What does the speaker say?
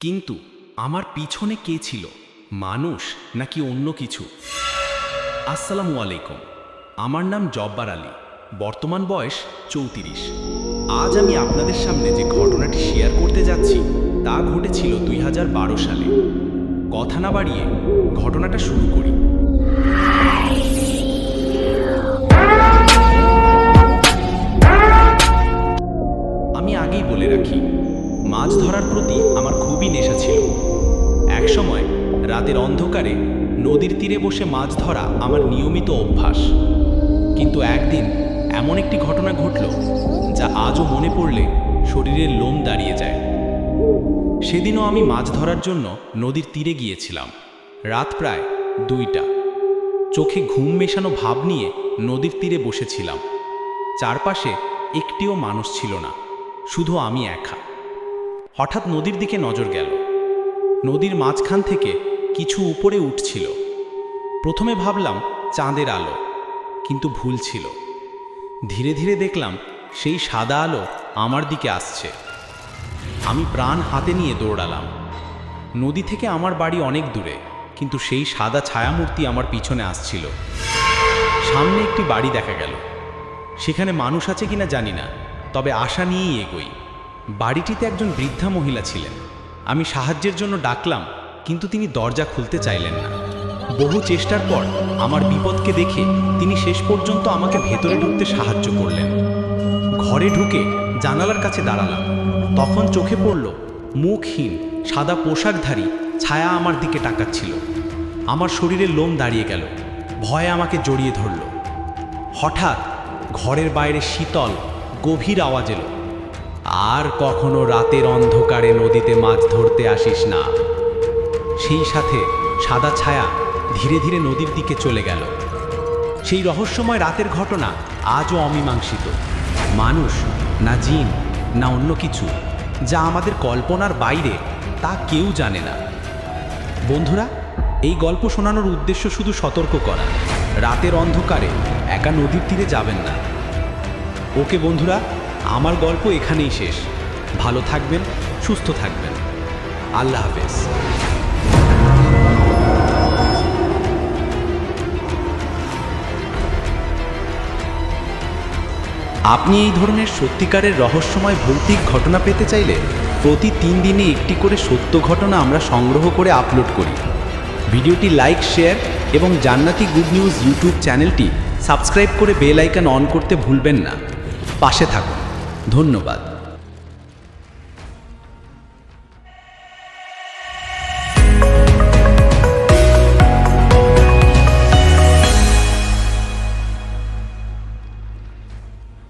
কিন্তু আমার পিছনে কে ছিল? মানুষ নাকি অন্য কিছু? আসসালামু আলাইকুম। আমার নাম জব্বার আলী। বর্তমান বয়স চৌত্রিশ। আজ আমি আপনাদের সামনে যে ঘটনাটি শেয়ার করতে যাচ্ছি, তা ঘটেছিল দুই হাজার বারো সালে। কথা না বাড়িয়ে ঘটনাটা শুরু করি। আমার খুবই নেশা ছিল। একসময় রাতের অন্ধকারে নদীর তীরে বসে মাছ ধরা আমার নিয়মিত অভ্যাস। কিন্তু একদিন এমন একটি ঘটনা ঘটল, যা আজও মনে পড়লে শরীরের লোম দাঁড়িয়ে যায়। সেদিনও আমি মাছ ধরার জন্য নদীর তীরে গিয়েছিলাম। রাত প্রায় দুইটা। চোখে ঘুম মেশানো ভাব নিয়ে নদীর তীরে বসেছিলাম। চারপাশে একটিও মানুষ ছিল না, শুধু আমি একা। হঠাৎ নদীর দিকে নজর গেল। নদীর মাঝখান থেকে কিছু উপরে উঠছিল। প্রথমে ভাবলাম চাঁদের আলো, কিন্তু ভুল ছিল। ধীরে ধীরে দেখলাম সেই সাদা আলো আমার দিকে আসছে। আমি প্রাণ হাতে নিয়ে দৌড়ালাম। নদী থেকে আমার বাড়ি অনেক দূরে, কিন্তু সেই সাদা ছায়ামূর্তি আমার পিছনে আসছিল। সামনে একটি বাড়ি দেখা গেল। সেখানে মানুষ আছে কিনা জানি না, তবে আশা নিয়েই এগোই। বাড়িটিতে একজন বৃদ্ধা মহিলা ছিলেন। আমি সাহায্যের জন্য ডাকলাম, কিন্তু তিনি দরজা খুলতে চাইলেন না। বহু চেষ্টার পর আমার বিপদকে দেখে তিনি শেষ পর্যন্ত আমাকে ভেতরে ঢুকতে সাহায্য করলেন। ঘরে ঢুকে জানালার কাছে দাঁড়ালাম। তখন চোখে পড়ল, মুখহীন, সাদা পোশাকধারী ছায়া আমার দিকে টাকাচ্ছিল আমার শরীরের লোম দাঁড়িয়ে গেল, ভয়ে আমাকে জড়িয়ে ধরল। হঠাৎ ঘরের বাইরে শীতল, গভীর আওয়াজ এলো। আর কখনো রাতের অন্ধকারে নদীতে মাছ ধরতে আসিস না। সেই সাথে সাদা ছায়া ধীরে ধীরে নদীর দিকে চলে গেল। সেই রহস্যময় রাতের ঘটনা আজও অমীমাংসিত। মানুষ, না জিন, না অন্য কিছু, যা আমাদের কল্পনার বাইরে, তা কেউ জানে না। বন্ধুরা, এই গল্প শোনানোর উদ্দেশ্য শুধু সতর্ক করা। রাতের অন্ধকারে একা নদীর তীরে যাবেন না। ওকে বন্ধুরা আমার গল্প এখানেই শেষ। ভালো থাকবেন, সুস্থ থাকবেন। আল্লাহ হাফেজ। আপনি এই ধরনের সত্যিকারের রহস্যময় ভৌতিক ঘটনা পেতে চাইলে প্রতি তিন দিনে একটি করে সত্য ঘটনা আমরা সংগ্রহ করে আপলোড করি। ভিডিওটি লাইক, শেয়ার এবং জান্নাতি গুড নিউজ ইউটিউব চ্যানেলটি সাবস্ক্রাইব করে বেল আইকন অন করতে ভুলবেন না। পাশে থাকুন। ধন্যবাদ।